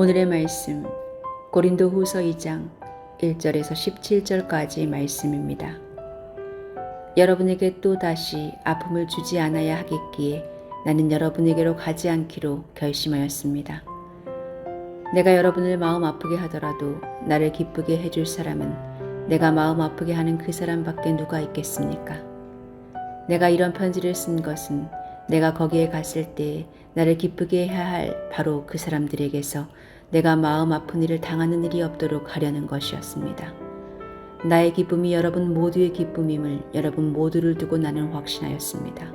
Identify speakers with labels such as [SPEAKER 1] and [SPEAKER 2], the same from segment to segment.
[SPEAKER 1] 오늘의 말씀 고린도 후서 2장 1절에서 17절까지의 말씀입니다. 여러분에게 또 다시 아픔을 주지 않아야 하겠기에 나는 여러분에게로 가지 않기로 결심하였습니다. 내가 여러분을 마음 아프게 하더라도 나를 기쁘게 해줄 사람은 내가 마음 아프게 하는 그 사람밖에 누가 있겠습니까? 내가 이런 편지를 쓴 것은 내가 거기에 갔을 때 나를 기쁘게 해야 할 바로 그 사람들에게서 내가 마음 아픈 일을 당하는 일이 없도록 하려는 것이었습니다. 나의 기쁨이 여러분 모두의 기쁨임을 여러분 모두를 두고 나는 확신하였습니다.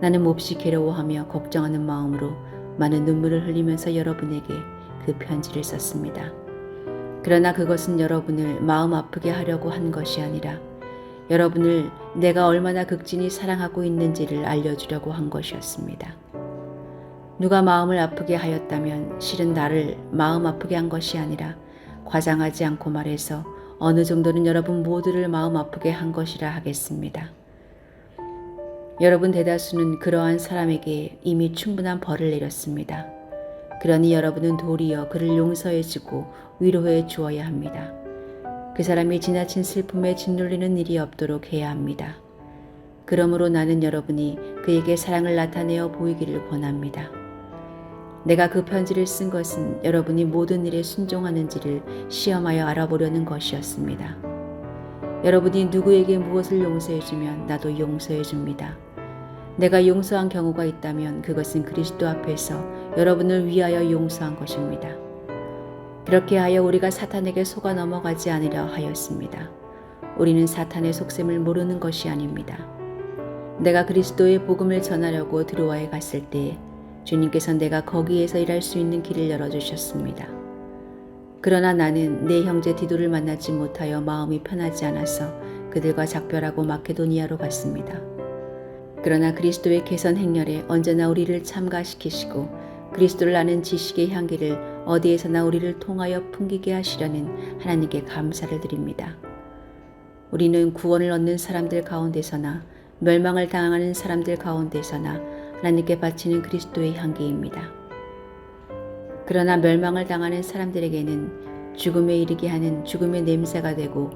[SPEAKER 1] 나는 몹시 괴로워하며 걱정하는 마음으로 많은 눈물을 흘리면서 여러분에게 그 편지를 썼습니다. 그러나 그것은 여러분을 마음 아프게 하려고 한 것이 아니라 여러분을 내가 얼마나 극진히 사랑하고 있는지를 알려주려고 한 것이었습니다. 누가 마음을 아프게 하였다면 실은 나를 마음 아프게 한 것이 아니라 과장하지 않고 말해서 어느 정도는 여러분 모두를 마음 아프게 한 것이라 하겠습니다. 여러분 대다수는 그러한 사람에게 이미 충분한 벌을 내렸습니다. 그러니 여러분은 도리어 그를 용서해주고 위로해 주어야 합니다. 그 사람이 지나친 슬픔에 짓눌리는 일이 없도록 해야 합니다. 그러므로 나는 여러분이 그에게 사랑을 나타내어 보이기를 권합니다. 내가 그 편지를 쓴 것은 여러분이 모든 일에 순종하는지를 시험하여 알아보려는 것이었습니다. 여러분이 누구에게 무엇을 용서해주면 나도 용서해줍니다. 내가 용서한 경우가 있다면 그것은 그리스도 앞에서 여러분을 위하여 용서한 것입니다. 그렇게 하여 우리가 사탄에게 속아 넘어가지 않으려 하였습니다. 우리는 사탄의 속셈을 모르는 것이 아닙니다. 내가 그리스도의 복음을 전하려고 드로아에 갔을 때 주님께서 내가 거기에서 일할 수 있는 길을 열어주셨습니다. 그러나 나는 내 형제 디도를 만나지 못하여 마음이 편하지 않아서 그들과 작별하고 마케도니아로 갔습니다. 그러나 그리스도의 개선 행렬에 언제나 우리를 참가시키시고 그리스도를 아는 지식의 향기를 어디에서나 우리를 통하여 풍기게 하시려는 하나님께 감사를 드립니다. 우리는 구원을 얻는 사람들 가운데서나 멸망을 당하는 사람들 가운데서나 하나님께 바치는 그리스도의 향기입니다. 그러나 멸망을 당하는 사람들에게는 죽음에 이르게 하는 죽음의 냄새가 되고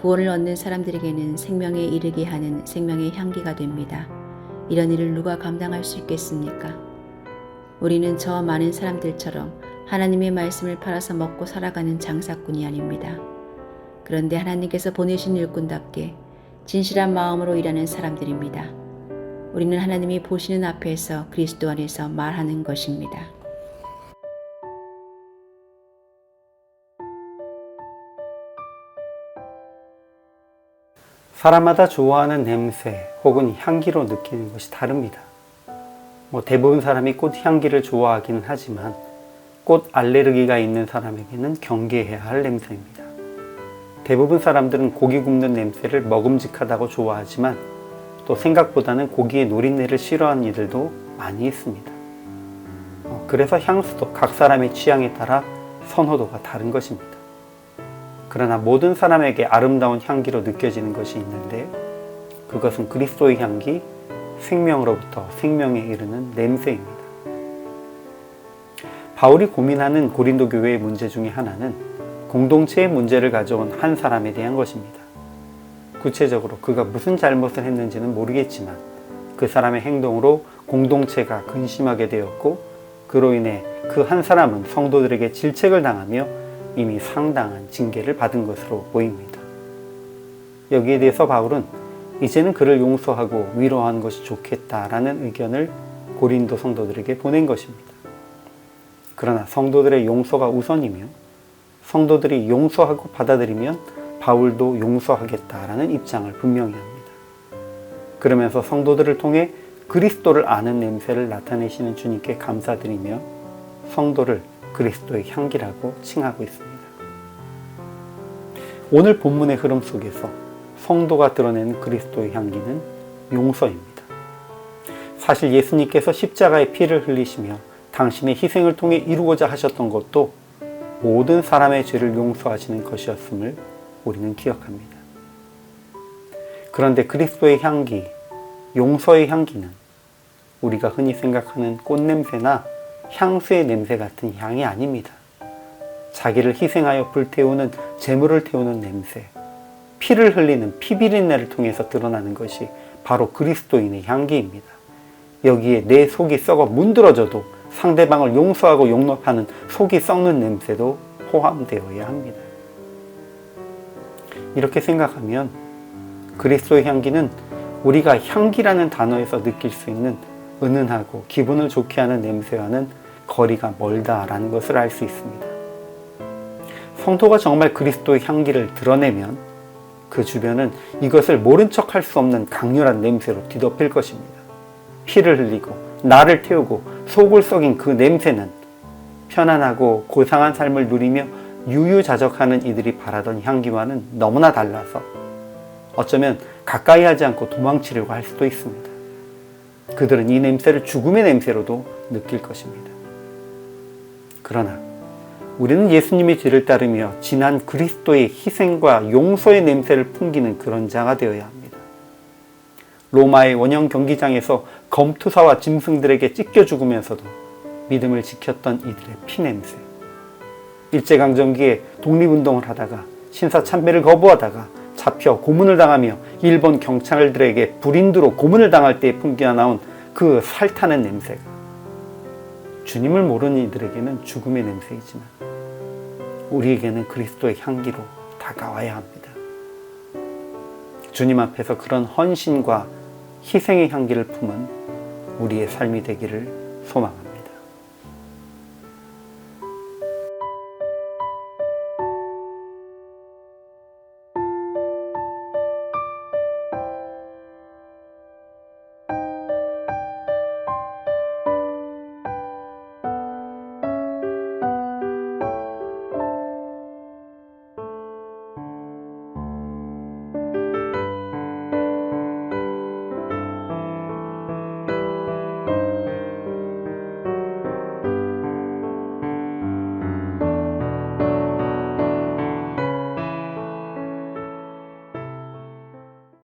[SPEAKER 1] 구원을 얻는 사람들에게는 생명에 이르게 하는 생명의 향기가 됩니다. 이런 일을 누가 감당할 수 있겠습니까? 우리는 저 많은 사람들처럼 하나님의 말씀을 팔아서 먹고 살아가는 장사꾼이 아닙니다. 그런데 하나님께서 보내신 일꾼답게 진실한 마음으로 일하는 사람들입니다. 우리는 하나님이 보시는 앞에서 그리스도 안에서 말하는 것입니다.
[SPEAKER 2] 사람마다 좋아하는 냄새 혹은 향기로 느끼는 것이 다릅니다. 뭐 대부분 사람이 꽃 향기를 좋아하기는 하지만 꽃 알레르기가 있는 사람에게는 경계해야 할 냄새입니다. 대부분 사람들은 고기 굽는 냄새를 먹음직하다고 좋아하지만 또 생각보다는 고기의 노린내를 싫어하는 이들도 많이 있습니다. 어, 그래서 향수도 각 사람의 취향에 따라 선호도가 다른 것입니다. 그러나 모든 사람에게 아름다운 향기로 느껴지는 것이 있는데 그것은 그리스도의 향기, 생명으로부터 생명에 이르는 냄새입니다. 바울이 고민하는 고린도 교회의 문제 중에 하나는 공동체의 문제를 가져온 한 사람에 대한 것입니다. 구체적으로 그가 무슨 잘못을 했는지는 모르겠지만 그 사람의 행동으로 공동체가 근심하게 되었고 그로 인해 그 한 사람은 성도들에게 질책을 당하며 이미 상당한 징계를 받은 것으로 보입니다. 여기에 대해서 바울은 이제는 그를 용서하고 위로하는 것이 좋겠다라는 의견을 고린도 성도들에게 보낸 것입니다. 그러나 성도들의 용서가 우선이며 성도들이 용서하고 받아들이면 바울도 용서하겠다라는 입장을 분명히 합니다. 그러면서 성도들을 통해 그리스도를 아는 냄새를 나타내시는 주님께 감사드리며 성도를 그리스도의 향기라고 칭하고 있습니다. 오늘 본문의 흐름 속에서 성도가 드러내는 그리스도의 향기는 용서입니다. 사실 예수님께서 십자가의 피를 흘리시며 당신의 희생을 통해 이루고자 하셨던 것도 모든 사람의 죄를 용서하시는 것이었음을 우리는 기억합니다. 그런데 그리스도의 향기, 용서의 향기는 우리가 흔히 생각하는 꽃냄새나 향수의 냄새 같은 향이 아닙니다. 자기를 희생하여 불태우는 재물을 태우는 냄새, 피를 흘리는 피비린내를 통해서 드러나는 것이 바로 그리스도인의 향기입니다. 여기에 내 속이 썩어 문드러져도 상대방을 용서하고 용납하는 속이 썩는 냄새도 포함되어야 합니다. 이렇게 생각하면 그리스도의 향기는 우리가 향기라는 단어에서 느낄 수 있는 은은하고 기분을 좋게 하는 냄새와는 거리가 멀다라는 것을 알 수 있습니다. 성도가 정말 그리스도의 향기를 드러내면 그 주변은 이것을 모른 척 할 수 없는 강렬한 냄새로 뒤덮일 것입니다. 피를 흘리고 나를 태우고 속을 썩인 그 냄새는 편안하고 고상한 삶을 누리며 유유자적하는 이들이 바라던 향기와는 너무나 달라서 어쩌면 가까이 하지 않고 도망치려고 할 수도 있습니다. 그들은 이 냄새를 죽음의 냄새로도 느낄 것입니다. 그러나 우리는 예수님의 뒤를 따르며 진한 그리스도의 희생과 용서의 냄새를 풍기는 그런 자가 되어야 합니다. 로마의 원형 경기장에서 검투사와 짐승들에게 찢겨 죽으면서도 믿음을 지켰던 이들의 피냄새. 일제강점기에 독립운동을 하다가 신사참배를 거부하다가 잡혀 고문을 당하며 일본 경찰들에게 불인두로 고문을 당할 때 풍겨 나온 그 살타는 냄새가 주님을 모르는 이들에게는 죽음의 냄새이지만 우리에게는 그리스도의 향기로 다가와야 합니다. 주님 앞에서 그런 헌신과 희생의 향기를 품은 우리의 삶이 되기를 소망합니다.